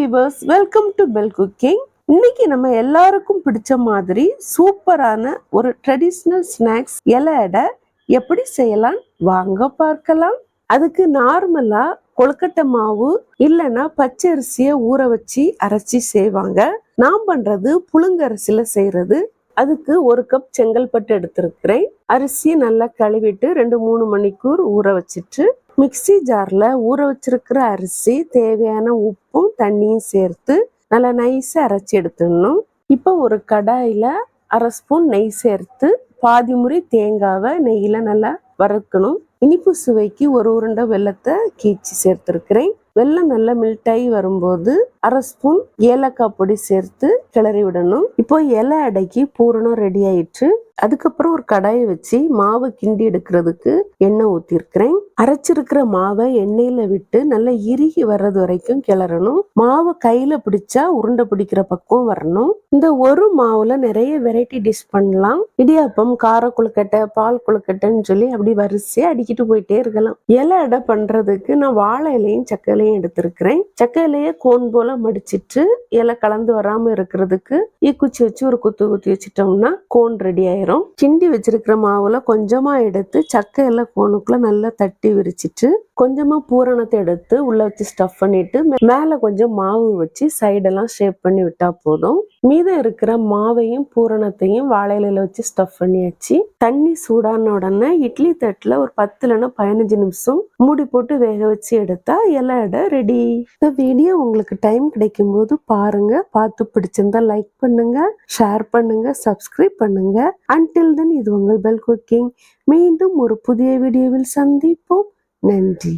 Viewers welcome to bell cooking இன்னைக்கு நம்ம எல்லாருக்கும் பிடிச்ச மாதிரி சூப்பரான ஒரு ட்ரெடிஷ்னல் ஸ்நாக்ஸ் இலை எடை எப்படி செய்யலாம் வாங்க பார்க்கலாம். அதுக்கு நார்மலா கொழுக்கட்டை மாவு இல்லைன்னா பச்சரிசியை ஊற வச்சு அரைச்சி செய்வாங்க. நான் பண்றது புழுங்கரிசியில செய்யறது. அதுக்கு ஒரு கப் செங்கல்பட்டு எடுத்திருக்கிறேன். அரிசியை நல்லா கழுவிட்டு ரெண்டு மூணு மணிக்கூர் ஊற வச்சுட்டு மிக்ஸி ஜாரில் ஊற வச்சிருக்கிற அரிசி தேவையான உப்பும் தண்ணியும் சேர்த்து நல்லா நைஸாக அரைச்சி எடுத்துடணும். இப்போ ஒரு கடாயில் அரை ஸ்பூன் நெய் சேர்த்து பாதி முறை தேங்காவை நெய்யில் நல்லா வறுக்கணும். இனிப்பு சுவைக்கு ஒரு உருண்டை வெல்லத்தை கீச்சி சேர்த்துருக்கிறேன். வெள்ளம் நல்லா மெல்ட்டாகி வரும்போது அரை ஸ்பூன் ஏலக்காய் பொடி சேர்த்து கிளறி விடணும். இப்போ இலை அடைக்கி பூரணம் ரெடி ஆயிடுச்சு அதுக்கப்புறம் ஒரு கடாயை வச்சு மாவை கிண்டி எடுக்கிறதுக்கு எண்ணெய் ஊற்றிருக்கிறேன் அரைச்சிருக்கிற மாவை எண்ணெயில விட்டு நல்லா இறுகி வர்றது வரைக்கும் கிளறணும். மாவை கையில பிடிச்சா உருண்டை பிடிக்கிற பக்கம் வரணும். இந்த ஒரு மாவுல நிறைய வெரைட்டி டிஷ் பண்ணலாம். இடியாப்பம் கார குழுக்கட்டை பால் குழுக்கட்டைன்னு சொல்லி அப்படி வரிசையா அடிக்கிட்டு போயிட்டே இருக்கலாம். இலை அடை பண்றதுக்கு நான் வாழை இலையும் சக்கரை இலையும் எடுத்திருக்கிறேன். சக்க இலையை கோன் போல மடிச்சிட்டு இலை கலந்து வராம இருக்கிறதுக்கு ஈக்குச்சி வச்சு ஒரு குத்து குத்தி வச்சிட்டோம்னா கோன் ரெடி ஆயிரும். கிண்டி வச்சிருக்கிற மாவுல கொஞ்சமா எடுத்து சக்கை கோனுக்குள்ள நல்லா தட்டி விரிச்சிட்டு கொஞ்சமா பூரணத்தை எடுத்து உள்ள வச்சு ஸ்டஃப் பண்ணிட்டு மேல கொஞ்சம் மாவு வச்சு சைடெல்லாம் ஷேப் பண்ணி விட்டா போதும். மீதம் இருக்கிற மாவையும் பூரணத்தையும் வாழையில வச்சு ஸ்டஃப் பண்ணியாச்சு. தண்ணி சூடான உடனே இட்லி தட்டுல ஒரு பத்துலன்னா பதினஞ்சு நிமிஷம் மூடி போட்டு வேக வச்சு எடுத்தா எல்லாம் அடை ரெடி இந்த வீடியோ உங்களுக்கு டைம் கிடைக்கும் போது பாருங்க. பார்த்து பிடிச்சிருந்தா லைக் பண்ணுங்க. ஷேர் பண்ணுங்க. சப்ஸ்கிரைப் பண்ணுங்க. அன்டில் தென் இது உங்கள் பெல் குக்கிங் மீண்டும் ஒரு புதிய வீடியோவில் சந்திப்போம். நன்றி.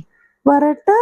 வரட்டா!